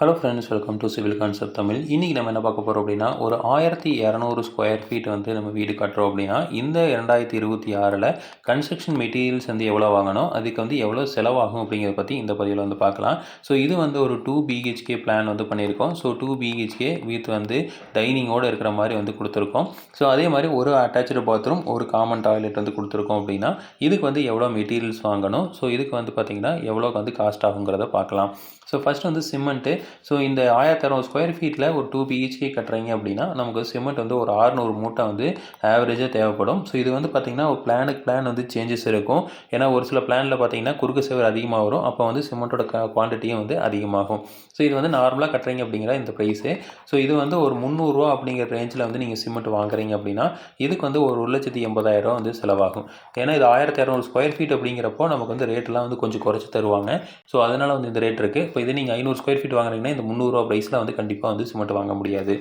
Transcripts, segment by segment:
Hello friends welcome to civil concept Tamil இன்றைக்கி நம்ம என்ன பார்க்க போகிறோம் அப்படின்னா ஒரு ஆயிரத்தி இரநூறு ஸ்கொயர் ஃபீட் வந்து நம்ம வீடு கட்டுறோம் அப்படின்னா இந்த ரெண்டாயிரத்தி இருபத்தி ஆறில் கன்ஸ்ட்ரக்ஷன் மெட்டீரியல்ஸ் வந்து எவ்வளோ வாங்கணும் அதுக்கு வந்து எவ்வளோ செலவாகும் அப்படிங்கிறத பற்றி இந்த பதிவில் வந்து பார்க்கலாம். ஸோ இது வந்து ஒரு டூ பிஹெச்கே பிளான் வந்து பண்ணியிருக்கோம். ஸோ டூ பிஹெச்கே வித் வந்து டைனிங்கோடு இருக்கிற மாதிரி வந்து கொடுத்துருக்கோம். ஸோ அதே மாதிரி ஒரு அட்டாச்சு பாத்ரூம் ஒரு காமன் டாய்லெட் வந்து கொடுத்துருக்கோம் அப்படின்னா இதுக்கு வந்து எவ்வளோ மெட்டீரியல்ஸ் வாங்கணும்? ஸோ இதுக்கு வந்து பார்த்திங்கன்னா எவ்வளோக்கு வந்து காஸ்ட் ஆகுங்கிறத பார்க்கலாம். ஸோ ஃபஸ்ட் வந்து சிமெண்ட்டு ஸோ இந்த ஆயிரத்தி அறநூறு ஸ்கொயர் ஃபீட்டில் ஒரு டூ பிஹெச்கே கட்டுறீங்க அப்படின்னா நமக்கு சிமெண்ட் வந்து ஒரு ஆறுநூறு மூட்டை வந்து ஆவரேஜாக தேவைப்படும். ஸோ இது வந்து பார்த்திங்கன்னா ஒரு பிளானுக்கு பிளான் வந்து சேஞ்சஸ் இருக்கும். ஏன்னா ஒரு சில பிளானில் பார்த்தீங்கன்னா குறுக்கு சேவர் அதிகமாக வரும். அப்போ வந்து சிமெண்ட்டோட குவான்டிட்டியும் வந்து அதிகமாகும். ஸோ இது வந்து நார்மலாக கட்டுறீங்க அப்படிங்கிற இந்த ப்ரைஸு ஸோ இது வந்து ஒரு முந்நூறுரூவா அப்படிங்கிற ரேஞ்சில் வந்து நீங்கள் சிமெண்ட் வாங்குறீங்க அப்படின்னா இதுக்கு வந்து ஒரு ஒரு லட்சத்தி எண்பதாயிரம் வந்து செலவாகும். ஏன்னா இது ஆயிரத்தி இரநூறு ஸ்கொயர் ஃபீட் அப்படிங்கிறப்போ நமக்கு வந்து ரேட்லாம் வந்து கொஞ்சம் குறைச்சி தருவாங்க. ஸோ அதனால் வந்து இந்த ரேட் இருக்குது இப்போ இதே நீங்கள் ஐநூறு ஸ்கொயர் ஃபீட் வாங்குறீங்கன்னா இந்த முந்நூறுரூவா ப்ரைஸில் வந்து கண்டிப்பாக வந்து சிமெண்ட் வாங்க முடியாது.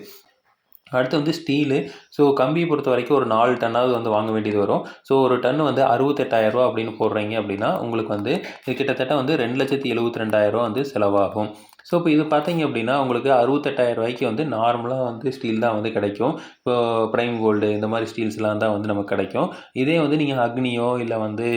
அடுத்து வந்து ஸ்டீலு ஸோ கம்பியை பொறுத்த வரைக்கும் ஒரு நாலு டன்னாவது வந்து வாங்க வேண்டியது வரும். ஸோ ஒரு டன் வந்து அறுபத்தெட்டாயிரரூவா அப்படின்னு போடுறீங்க அப்படின்னா உங்களுக்கு வந்து கிட்டத்தட்ட வந்து ரெண்டு லட்சத்தி எழுபத்தி ரெண்டாயிரரூவா வந்து செலவாகும். ஸோ இப்போ இது பார்த்தீங்க அப்படின்னா உங்களுக்கு அறுபத்தெட்டாயிரம் ரூபாய்க்கு வந்து நார்மலாக வந்து ஸ்டீல் தான் வந்து கிடைக்கும். இப்போ ப்ரைம் கோல்டு இந்த மாதிரி ஸ்டீல்ஸ்லாம் தான் வந்து நமக்கு கிடைக்கும். இதே வந்து நீங்கள் அக்னியோ இல்லை வந்து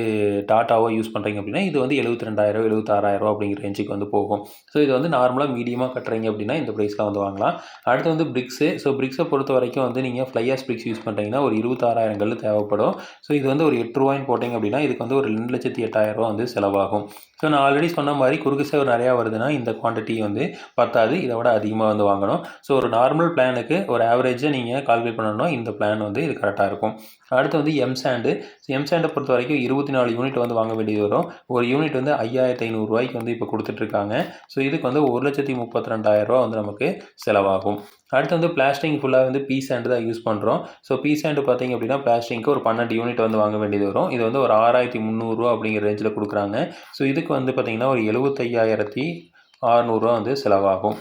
டாட்டாவோ யூஸ் பண்ணுறீங்க அப்படின்னா இது வந்து எழுபத்தி ரெண்டாயிரம் எழுபத்தாறாயிரம் அப்படிங்கிற ரேஞ்சுக்கு வந்து போகும். ஸோ இது வந்து நார்மலாக மீடியமாக கட்டுறீங்க அப்படின்னா இந்த ப்ரைஸ்லாம் வந்து வாங்கலாம். அடுத்து வந்து பிரிக்ஸு ஸோ பிரிக்ஸை பொறுத்த வரைக்கும் வந்து நீங்கள் ஃப்ளையாஸ் பிரிக்ஸ் யூஸ் பண்ணுறீங்கன்னா ஒரு இருபத்தாறாயிரம் கல் தேவைப்படும். ஸோ இது வந்து ஒரு எட்டு ரூபாய்னு போட்டிங்க அப்படின்னா இதுக்கு வந்து ஒரு ரெண்டு லட்சத்தி எட்டாயிரம் ரூபா வந்து செலவாகும். ஸோ நான் ஆல்ரெடி சொன்ன மாதிரி குறுக்கு சேவை நிறையா வருதுன்னா இந்த குவான்டிட்டி வந்து பத்தாது. இதை விட அதிகமாக வந்து வாங்கணும். ஸோ ஒரு நார்மல் பிளானுக்கு ஒரு ஆவரேஜை நீங்கள் கால்குலேட் பண்ணணும் இந்த பிளான் வந்து இது கரெக்டாக இருக்கும். அடுத்து வந்து எம் சாண்டு எம் சாண்டை பொறுத்த வரைக்கும் இருபத்தி நாலு யூனிட் வந்து வாங்க வேண்டியது வரும். ஒரு யூனிட் வந்து ஐயாயிரத்தி ஐநூறுரூவாய்க்கு வந்து இப்போ கொடுத்துட்ருக்காங்க. ஸோ இதுக்கு வந்து ஒரு லட்சத்தி முப்பத்தி ரெண்டாயிரரூவா வந்து நமக்கு செலவாகும். அடுத்து வந்து பிளாஸ்டிங் ஃபுல்லாக வந்து பீ சாண்டு தான் யூஸ் பண்ணுறோம் ஸோ பீ சாண்டு பார்த்திங்க அப்படின்னா பிளாஸ்டிங்க்கு ஒரு பன்னெண்டு யூனிட் வந்து வாங்க வேண்டியது வரும். இது வந்து ஒரு ஆறாயிரத்தி முந்நூறுரூவா அப்படிங்கிற ரேஞ்சில் கொடுக்குறாங்க. ஸோ இதுக்கு வந்து பார்த்திங்கன்னா ஒரு எழுபத்தையாயிரத்தி அறநூறுரூவா வந்து செலவாகும்.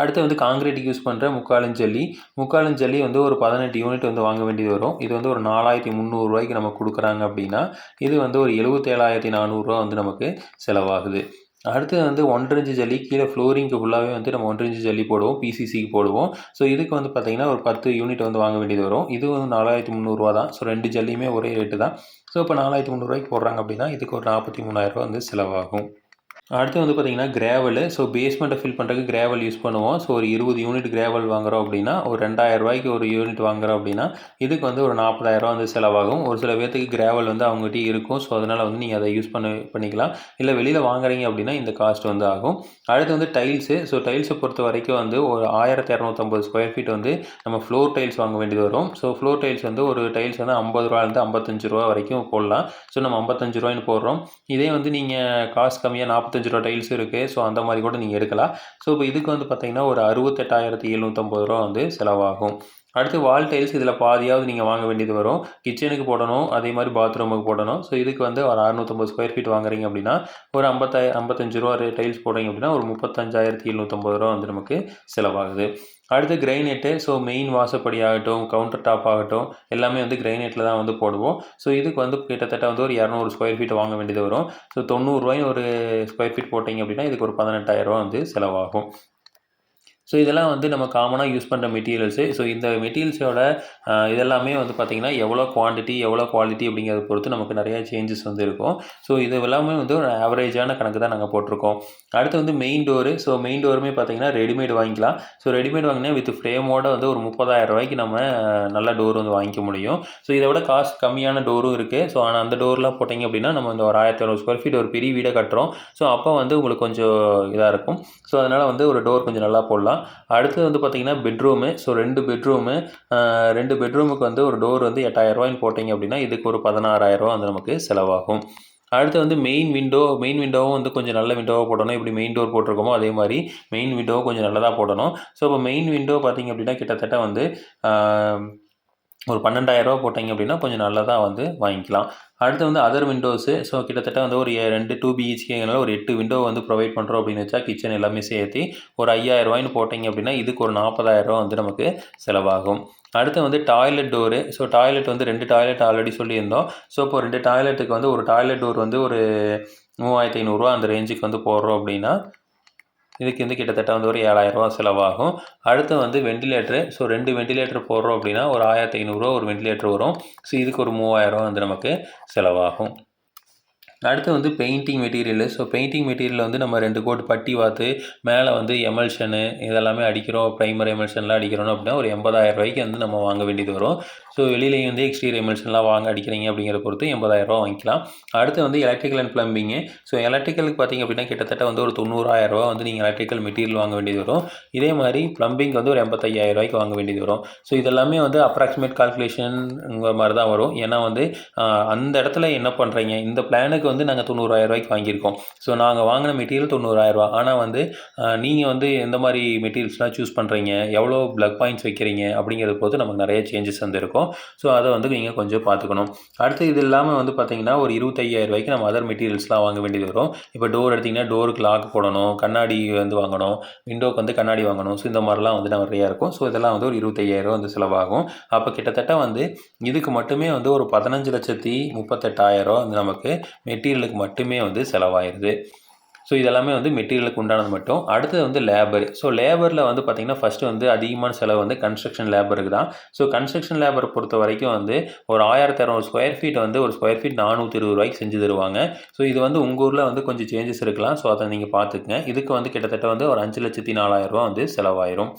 அடுத்து வந்து காங்கிரீட்டுக்கு யூஸ் பண்ணுற முக்காலும் ஜல்லி முக்காலும் ஜல்லி வந்து ஒரு பதினெட்டு யூனிட் வந்து வாங்க வேண்டியது வரும். இது வந்து ஒரு நாலாயிரத்தி முந்நூறுரூவாய்க்கு நம்ம கொடுக்குறாங்க அப்படின்னா இது வந்து ஒரு எழுபத்தேழாயிரத்தி நானூறுரூவா வந்து நமக்கு செலவாகுது. அடுத்து வந்து ஒன்றரை ஜல்லி கீழே ஃப்ளோரிங்க்கு ஃபுல்லாகவே வந்து நம்ம ஒன்றரை ஜல்லி போடுவோம் பிசிசிக்கு போடுவோம். ஸோ இதுக்கு வந்து பார்த்திங்கன்னா ஒரு பத்து யூனிட் வந்து வாங்க வேண்டியது வரும். இது வந்து நாலாயிரத்தி முந்நூறுரூவா தான். ஸோ ரெண்டு ஜல்லியுமே ஒரே ரேட்டு தான். ஸோ இப்போ நாலாயிரத்தி முந்நூறுரூவாய்க்கு போடுறாங்க அப்படின்னா இதுக்கு ஒரு நாற்பத்தி மூணாயிரரூவா வந்து செலவாகும். அடுத்து வந்து பார்த்திங்கன்னா கிராவலு ஸோ பேஸ்மெண்ட்டை ஃபில் பண்ணுறதுக்கு கிராவல் யூஸ் பண்ணுவோம். ஸோ ஒரு இருபது யூனிட் கிராவல் வாங்குகிறோம் அப்படின்னா ஒரு ரெண்டாயிரம் ரூபாய்க்கு ஒரு யூனிட் வாங்குகிறோம் அப்படின்னா இதுக்கு வந்து ஒரு நாற்பதாயிரரூவா வந்து செலவாகும். ஒரு சில பேர்த்துக்கு கிராவல் வந்து அவங்ககிட்ட இருக்கும். ஸோ அதனால் வந்து நீங்கள் அதை யூஸ் பண்ண பண்ணிக்கலாம். இல்லை வெளியில் வாங்குறீங்க அப்படின்னா இந்த காஸ்ட் வந்து ஆகும். அடுத்து வந்து டைல்ஸு ஸோ டைல்ஸை பொறுத்த வரைக்கும் வந்து ஒரு ஆயிரத்தி இரநூத்தம்பது ஸ்கொயர் ஃபீட் வந்து நம்ம ஃப்ளோர் டைல்ஸ் வாங்க வேண்டியது வரும். ஸோ ஃப்ளோர் டைல்ஸ் வந்து ஒரு டைல்ஸ் வந்து ஐம்பது ரூபாலேருந்து ஐம்பத்தஞ்சு ரூபா வரைக்கும் போடலாம். ஸோ நம்ம ஐம்பத்தஞ்சு ரூபாய்னு போடுறோம். இதே வந்து நீங்கள் காசு கம்மியாக நாற்பத்தஞ்சு முப்பத்தஞ்சு ரூபா டைல்ஸ் இருக்குது ஸோ அந்த மாதிரி கூட நீங்கள் எடுக்கலாம். ஸோ இப்போ இதுக்கு வந்து பார்த்தீங்கன்னா ஒரு அறுபத்தெட்டாயிரத்தி எழுநூற்றம்பது ரூபா வந்து செலவாகும். அடுத்து வால் டைல்ஸ் இதில் பாதியாவது நீங்கள் வாங்க வேண்டியது வரும். கிச்சனுக்கு போடணும் அதே மாதிரி பாத்ரூமுக்கு போடணும். ஸோ இதுக்கு வந்து ஒரு அறுநூற்றம்பது ஸ்கொயர் ஃபீட் வாங்குறீங்க அப்படின்னா ஒரு ஐம்பத்தாய ஐம்பத்தஞ்சு ரூபா டைல்ஸ் போடுறீங்க அப்படின்னா ஒரு முப்பத்தஞ்சாயிரத்தி எழுநூற்றம்பது ரூபா வந்து நமக்கு செலவாகுது. அடுத்து கிரைனேட்டு ஸோ மெயின் வாசப்படி ஆகட்டும் கவுண்டர் டாப் ஆகட்டும் எல்லாமே வந்து கிரைனெட்டில் தான் வந்து போடுவோம். ஸோ இதுக்கு வந்து கிட்டத்தட்ட வந்து ஒரு இரநூறு ஸ்கொயர் ஃபீட் வாங்க வேண்டியது வரும். ஸோ தொண்ணூறுரூவாயும் ஒரு ஸ்கொயர் ஃபீட் போட்டிங்க அப்படின்னா இதுக்கு ஒரு பதினெட்டாயிரரூவா வந்து செலவாகும். ஸோ இதெல்லாம் வந்து நம்ம காமனாக யூஸ் பண்ணுற மெட்டீரியல்ஸு ஸோ இந்த மெட்டீரியல்ஸோட இதெல்லாமே வந்து பார்த்திங்கன்னா எவ்வளோ குவான்டிட்டி எவ்வளோ குவாலிட்டி அப்படிங்கிறத பொறுத்து நமக்கு நிறையா சேஞ்சஸ் வந்து இருக்கும். ஸோ இது எல்லாமே வந்து ஒரு ஆவரேஜான கணக்கு தான் நாங்கள் போட்டிருக்கோம். அடுத்து வந்து மெயின் டோரு ஸோ மெயின் டோருமே பார்த்திங்கன்னா ரெடிமேட் வாங்கிக்கலாம். ஸோ ரெடிமேட் வாங்கினா வித் ஃப்ரேமோட வந்து ஒரு முப்பதாயிரம் ரூபாய்க்கு நம்ம நல்ல டோர் வந்து வாங்கிக்க முடியும். ஸோ இதை விட காஸ்ட் கம்மியான டோரும் இருக்குது ஸோ ஆனால் அந்த டோர்லாம் போட்டிங்க அப்படின்னா நம்ம இந்த ஒரு ஆயிரத்தி ஐநூறு ஸ்கொயர் ஃபீட் ஒரு பெரிய வீடை கட்டுறோம். ஸோ அப்போ வந்து உங்களுக்கு கொஞ்சம் இதாக இருக்கும். ஸோ அதனால் வந்து ஒரு டோர் கொஞ்சம் நல்லா போடலாம். அடுத்தது வந்து பார்த்திங்கன்னா பெட்ரூமு ஸோ ரெண்டு பெட்ரூமு ரெண்டு பெட்ரூமுக்கு வந்து ஒரு டோர் வந்து எட்டாயிரரூவாய்ன்னு போட்டிங்க அப்படின்னா இதுக்கு ஒரு பதினாறாயிரரூவா வந்து நமக்கு செலவாகும். அடுத்து வந்து மெயின் விண்டோ மெயின் விண்டோவும் வந்து கொஞ்சம் நல்ல விண்டோவாக போடணும். இப்படி மெயின் டோர் போட்டிருக்கோமோ அதே மாதிரி மெயின் விண்டோவும் கொஞ்சம் நல்லதாக போடணும். ஸோ இப்போ மெயின் விண்டோ பார்த்திங்க அப்படின்னா கிட்டத்தட்ட வந்து ஒரு பன்னெண்டாயிரரூவா போட்டிங்க அப்படின்னா கொஞ்சம் நல்லதாக வந்து வாங்கிக்கலாம். அடுத்து வந்து அதர் விண்டோஸு ஸோ கிட்டத்தட்ட வந்து ஒரு ரெண்டு டூ பிஹெச்கேனால ஒரு எட்டு விண்டோ வந்து ப்ரொவைட் பண்ணுறோம் அப்படின்னு வச்சா கிச்சன் எல்லாமே சேர்த்து ஒரு ஐயாயிரரூவாய்னு போட்டிங்க அப்படின்னா இதுக்கு ஒரு நாற்பதாயிரரூவா வந்து நமக்கு செலவாகும். அடுத்து வந்து டாய்லெட் டோரு ஸோ டாய்லெட் வந்து ரெண்டு டாய்லெட் ஆல்ரெடி சொல்லியிருந்தோம். ஸோ இப்போ ரெண்டு டாய்லெட்டுக்கு வந்து ஒரு டாய்லெட் டோர் வந்து ஒரு மூவாயிரத்தி ஐநூறுரூவா அந்த ரேஞ்சுக்கு வந்து போடுறோம் அப்படின்னா இதுக்கு வந்து கிட்டத்தட்ட வந்து ஒரு ஏழாயிரரூவா செலவாகும். அடுத்து வந்து வெண்டிலேட்டரு ஸோ ரெண்டு வெண்டிலேட்டர் போடுறோம் அப்படின்னா ஒரு ஆயிரத்தி ஐநூறுரூவா ஒரு வெண்டிலேட்டர் வரும். ஸோ இதுக்கு ஒரு மூவாயிரரூவா வந்து நமக்கு செலவாகும். அடுத்து வந்து painting material so painting material வந்து நம்ம ரெண்டு கோட் பட்டி வாத்து மேலே வந்து எமல்ஷனு இதெல்லாமே அடிக்கிறோம் ப்ரைமர் எமல்ஷன்லாம் அடிக்கிறோம் அப்படின்னா ஒரு எண்பதாயிரம் ரூபாய்க்கு வந்து நம்ம வாங்க வேண்டியது வரும். ஸோ வெளியிலேயும் வந்து எக்ஸ்டீரியர் எமல்ஷன்லாம் வாங்க அடிக்கிறீங்க அப்படிங்கிற பொறுத்து எண்பதாயிரரூவா வாங்கிக்கலாம். அடுத்து வந்து எலக்ட்ரிக்கல் அண்ட் ப்ளம்பிங்கு ஸோ எலக்ட்ரிக்கலுக்கு பார்த்திங்க அப்படின்னா கிட்டத்தட்ட வந்து ஒரு தொண்ணூறாயிரரூவா வந்து நீங்கள் எலக்ட்ரிக்கல் மெட்டீரியல் வாங்க வேண்டியது வரும். இதே மாதிரி ப்ளம்பிங் வந்து ஒரு எண்பத்தையாயிரம் ரூபாய்க்கு வாங்க வேண்டியது வரும். ஸோ இதெல்லாமே வந்து அப்ராக்சிமேட் கால்குலேஷனுங்கிற மாதிரி தான் வரும். ஏன்னா வந்து அந்த இடத்துல என்ன பண்ணுறீங்க இந்த பிளானுக்கு வந்து நாங்கள் தொண்ணூறாயிரம் ரூபாய்க்கு வாங்கியிருக்கோம். ஸோ நாங்கள் வாங்கின மெட்டீரியல் தொண்ணூறாயிரரூவா ஆனால் வந்து நீங்கள் வந்து எந்த மாதிரி மெட்டீரியல்ஸ்லாம் சூஸ் பண்ணுறீங்க எவ்வளோ ப்ளக் பாயிண்ட்ஸ் வைக்கிறீங்க? அப்படிங்கிறத பொறுத்து நமக்கு நிறைய சேஞ்சஸ் வந்து இருக்கும் ஸோ அதை வந்து நீங்கள் கொஞ்சம் பார்த்துக்கணும். அடுத்து இது இல்லாமல் வந்து பார்த்தீங்கன்னா ஒரு இருபத்தையாயிரம் ரூபாய்க்கு நம்ம அதர் மெட்டீரியல்ஸ்லாம் வாங்க வேண்டியது வரும். இப்போ டோர் எடுத்திங்கன்னா டோருக்கு லாக் போடணும் கண்ணாடி வந்து வாங்கணும் விண்டோக்கு வந்து கண்ணாடி வாங்கணும். ஸோ இந்த மாதிரிலாம் வந்து நிறையா இருக்கும். ஸோ இதெல்லாம் வந்து ஒரு இருபத்தையாயிரம் வந்து செலவாகும். அப்போ கிட்டத்தட்ட வந்து இதுக்கு மட்டுமே வந்து ஒரு பதினஞ்சு லட்சத்தி முப்பத்தெட்டாயிரம் வந்து நமக்கு மெட்டீரியலுக்கு மட்டுமே வந்து செலவாயிருது. ஸோ இதெல்லாமே வந்து மெட்டீரியலுக்கு உண்டானது மட்டும். அடுத்தது வந்து லேபர் ஸோ லேபரில் வந்து பார்த்திங்கன்னா ஃபஸ்ட்டு வந்து அதிகமான செலவு வந்து கன்ஸ்ட்ரக்ஷன் லேபருக்கு தான். ஸோ கன்ஸ்ட்ரக்ஷன் லேபரை பொறுத்த வரைக்கும் வந்து ஒரு ஆயிரத்தி இரநூறு ஸ்கொயர் ஃபீட் வந்து ஒரு ஸ்கொயர் ஃபீட் நானூற்றி இருபது ரூபாய்க்கு செஞ்சு தருவாங்க. ஸோ இது வந்து உங்கள் ஊரில் வந்து கொஞ்சம் சேஞ்சஸ் இருக்கலாம். ஸோ அதை நீங்கள் பார்த்துக்குங்க. இதுக்கு வந்து கிட்டத்தட்ட வந்து ஒரு அஞ்சு லட்சத்தி நாலாயிரரூவா வந்து செலவாயிரும்.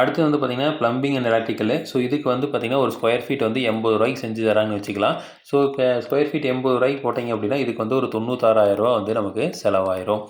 அடுத்து வந்து பார்த்திங்கன்னா ப்ளம்பிங் அண்ட் எலக்ட்ரிக்கலு ஸோ இதுக்கு வந்து பார்த்திங்கன்னா ஒரு ஸ்கொயர் ஃபீட் வந்து எண்பது ரூபாய்க்கு செஞ்சு தராங்கன்னு வச்சுக்கலாம். ஸோ இப்போ ஸ்கொயர் ஃபீட் எண்பது ரூபாய்க்கு போட்டிங்க அப்படின்னா இதுக்கு வந்து ஒரு தொண்ணூத்தாறாயிரரூவா வந்து நமக்கு செலவாயிரும்.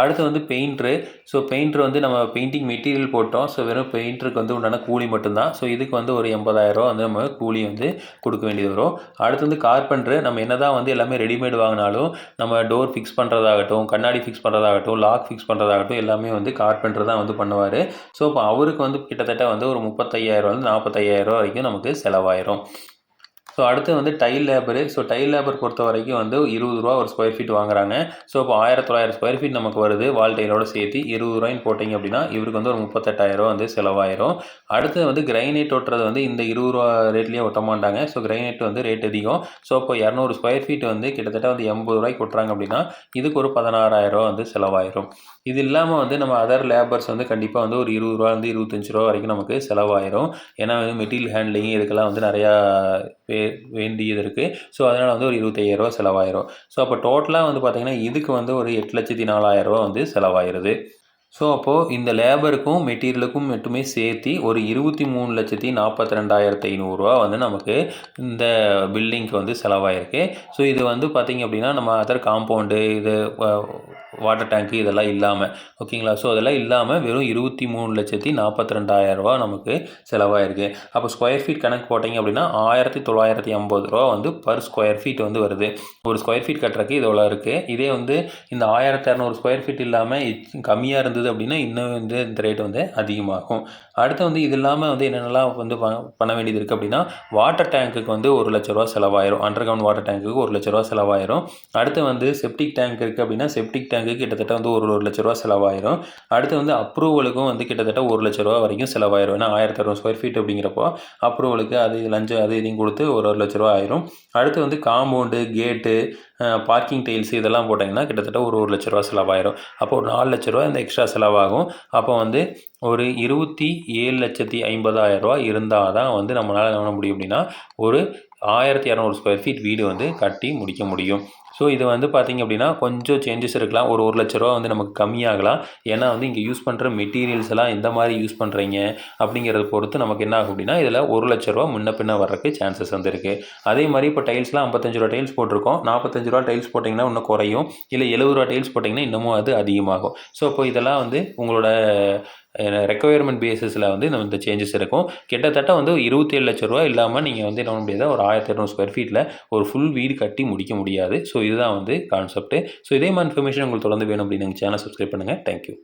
அடுத்து வந்து பெயிண்ட்ரு ஸோ பெயிண்ட்ரு வந்து நம்ம பெயிண்டிங் மெட்டீரியல் போட்டோம். ஸோ வெறும் பெயிண்டருக்கு வந்து உண்டான கூலி மட்டும்தான். ஸோ இதுக்கு வந்து ஒரு எண்பதாயிரரூவா வந்து நம்ம கூலி வந்து கொடுக்க வேண்டியது வரும். அடுத்து வந்து கார்பெண்ட்ரு நம்ம என்ன தான் வந்து எல்லாமே ரெடிமேட் வாங்கினாலும் நம்ம டோர் ஃபிக்ஸ் பண்ணுறதாகட்டும் கண்ணாடி ஃபிக்ஸ் பண்ணுறதாகட்டும் லாக் ஃபிக்ஸ் பண்ணுறதாகட்டும் எல்லாமே வந்து கார்பெண்டர் தான் வந்து பண்ணுவார். ஸோ இப்போ அவருக்கு வந்து கிட்டத்தட்ட வந்து ஒரு முப்பத்தையாயிரம் வந்து நாற்பத்தையாயிரம் வரைக்கும் நமக்கு செலவாயிரும். ஸோ அடுத்து வந்து tile labour so tile labour பொறுத்த வரைக்கும் வந்து இருபது ரூபா ஒரு ஸ்கொயர் ஃபீட் வாங்குறாங்க. ஸோ இப்போ ஆயிரத்தி தொள்ளாயிரம் ஸ்கொயர் ஃபீட் நமக்கு வருது. வால் டைலோட சேர்த்து இருபது ரூபாய்ன்னு போட்டிங்க அப்படின்னா இவருக்கு வந்து ஒரு முப்பத்தெட்டாயிரம் வந்து செலவாயிரும். அடுத்து வந்து கிரைனைட் ஒட்டுறது வந்து இந்த இருபது ரூபா ரேட்லேயே ஒட்ட மாட்டாங்க. ஸோ கிரைனைட் வந்து ரேட் அதிகம். ஸோ இப்போ இரநூறு ஸ்கொயர் ஃபீட் வந்து கிட்டத்தட்ட வந்து எண்பது ரூபாய்க்கு கொட்டுறாங்க அப்படின்னா இதுக்கு ஒரு பதினாறாயிரம் வந்து செலவாயிரும். இது இல்லாமல் வந்து நம்ம அதர் லேபர்ஸ் வந்து கண்டிப்பாக வந்து ஒரு இருபது ரூபா வந்து இருபத்தஞ்சி ரூபா வரைக்கும் நமக்கு செலவாயிரும். ஏன்னா வந்து மெட்டீரியல் ஹேண்ட்லிங் இதுக்கெல்லாம் வந்து நிறையா பே வேண்டியது இருக்குது ஸோ அதனால் வந்து ஒரு இருபத்தையாயிரரூவா செலவாயிரும். ஸோ அப்போ டோட்டலாக வந்து பார்த்திங்கன்னா இதுக்கு வந்து ஒரு எட்டு லட்சத்தி நாலாயிரரூவா வந்து செலவாயிருது. ஸோ அப்போது இந்த லேபருக்கும் மெட்டீரியலுக்கும் மட்டுமே சேர்த்து ஒரு இருபத்தி மூணு லட்சத்தி நாற்பத்தி ரெண்டாயிரத்தி ஐநூறுரூவா வந்து நமக்கு இந்த பில்டிங்க்கு வந்து செலவாயிருக்கு. ஸோ இது வந்து பார்த்திங்க அப்படின்னா நம்ம அதர் காம்பவுண்டு இது வாட்டர் டேங்க்கு இதெல்லாம் இல்லாமல் ஓகேங்களா ஸோ அதெல்லாம் இல்லாமல் வெறும் இருபத்தி மூணு லட்சத்தி நாற்பத்தி ரெண்டாயிரரூவா நமக்கு செலவாயிருக்கு. அப்போ ஸ்கொயர் ஃபீட் கணக்கு போட்டிங்க அப்படின்னா ஆயிரத்தி தொள்ளாயிரத்தி ஐம்பது ரூபா வந்து பர் ஸ்கொயர் ஃபீட் வந்து வருது. ஒரு ஸ்கொயர் ஃபீட் கட்டுறக்கு இதெல்லாம் இருக்குது இதே வந்து இந்த ஆயிரத்தி இரநூறு ஸ்கொயர் ஃபீட் இல்லாமல் கம்மியாக இருந்தது அப்படின்னா இன்னும் வந்து இந்த ரேட் வந்து அதிகமாகும். அடுத்து வந்து இது இல்லாமல் வந்து என்னென்னலாம் வந்து பண்ண வேண்டியது இருக்குது அப்படின்னா வாட்டர் டேங்க்குக்கு வந்து ஒரு லட்ச ரூபா செலவாயிரும். அண்டர் கிரவுண்ட் வாட்டர் டேங்க்குக்கு ஒரு லட்ச ரூபா செலவாயிரும். அடுத்து வந்து செப்டிக் டேங்க் இருக்குது அப்படின்னா செப்டிக் டேங்க்கு கிட்டத்தட்ட வந்து ஒரு ஒரு லட்ச ரூபா செலவாயிரும். அடுத்து வந்து அப்ரூவலுக்கும் வந்து கிட்டத்தட்ட ஒரு லட்ச ரூபா வரைக்கும் செலவாயிரும். ஏன்னா ஆயிரத்தி அறுநூறு ஸ்கொயர் ஃபீட் அப்படிங்கிறப்போ அப்ரூவலுக்கு அது லஞ்சம் அது இதையும் கொடுத்து ஒரு ஒரு லட்ச ரூபா ஆயிரும். அடுத்து வந்து காம்பவுண்டு கேட்டு பார்க்கிங் டைல்ஸ் இதெல்லாம் போட்டிங்கன்னா கிட்டத்தட்ட ஒரு ஒரு லட்ச ரூபா செலவாயிரும். அப்போ ஒரு நாலு லட்ச ரூபா இந்த எக்ஸ்ட்ரா செலவாகும். அப்போ வந்து ஒரு இருபத்தி ஏழு லட்சத்தி ஐம்பதாயிரம் ரூபா இருந்தால் தான் வந்து நம்மளால் என்ன பண்ண முடியும் அப்படின்னா ஒரு ஆயிரத்தி இரநூறு ஸ்கொயர் ஃபீட் வீடு வந்து கட்டி முடிக்க முடியும். ஸோ இது வந்து பார்த்திங்க அப்படின்னா கொஞ்சம் சேஞ்சஸ் இருக்கலாம். ஒரு ஒரு லட்ச ரூபா வந்து நமக்கு கம்மியாகலாம். ஏன்னா வந்து இங்கே யூஸ் பண்ணுற மெட்டீரியல்ஸ் எல்லாம் எந்த மாதிரி யூஸ் பண்ணுறீங்க அப்படிங்கிறத பொறுத்து நமக்கு என்ன ஆகும் அப்படின்னா இதில் ஒரு லட்ச ரூபா முன்ன பின்ன வர்றதுக்கு சான்சஸ் வந்து இருக்குது அதே மாதிரி இப்போ டைல்ஸ்லாம் ஐம்பத்தஞ்சு ரூபா டைல்ஸ் போட்டிருக்கோம். நாற்பத்தஞ்சு ரூபா டைல்ஸ் போட்டிங்கன்னா இன்னும் குறையும். இல்லை எழுபது ரூபா டைல்ஸ் போட்டிங்கன்னா இன்னமும் அது அதிகமாகும். ஸோ இப்போ இதெல்லாம் வந்து உங்களோட ரெக்குவயர்மெண்ட் பேசிஸில் வந்து இந்த சேஞ்சஸ் இருக்கும். கிட்டத்தட்ட வந்து இருபத்தேழு லட்ச ரூபா இல்லாமல் நீங்கள் வந்து என்ன முடியாது? ஒரு ஆயிரத்தி இரநூறு ஸ்கொயர் ஃபீட்டில் ஒரு ஃபுல் வீடு கட்டி முடிக்க முடியாது. ஸோ இதுதான் வந்து கான்செப்ட்டு ஸோ இதே மாதிரி இன்ஃபர்மேஷன் உங்களுக்கு தொடர்ந்து வேணும் அப்படின்னு சேனல் சப்ஸ்கிரைப் பண்ணுங்கள் தேங்க்யூ